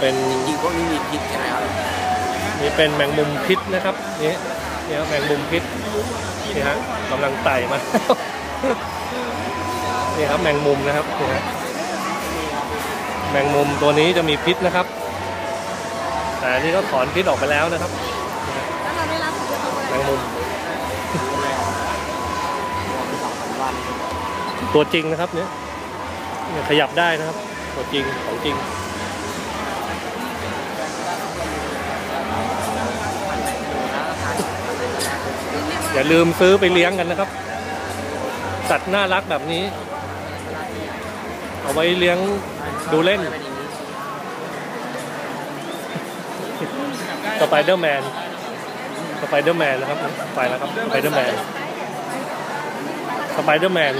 เป็นจริงๆพวกนี้มีพิษใช่ไหมครับนี่เป็นแมงมุมพิษนะครับนี่นี่ครับแมงมุมพิษนี่ฮะกำลังไต่มานี่ครับแมงมุมนะครับนี่ฮะแมงมุมตัวนี้จะมีพิษนะครับ แต่อันนี่ก็ถอนพิษออกไปแล้วนะครับแล้วเราได้รับผลกระทบอะไรแมงมุมสองสามวันตัวจริงนะครับเนี่ยเนี่ยขยับได้นะครับ ตัวจริงของจริง อย่าลืมซื้อไปเลี้ยงกันนะครับ สัตว์น่ารักแบบนี้ เอาไว้เลี้ยงดูเล่นสไปเดอร์แมนสไปเดอร์แมนนะครับ ไปแล้วครับสไปเดอร์แมนสไปเดอร์แมน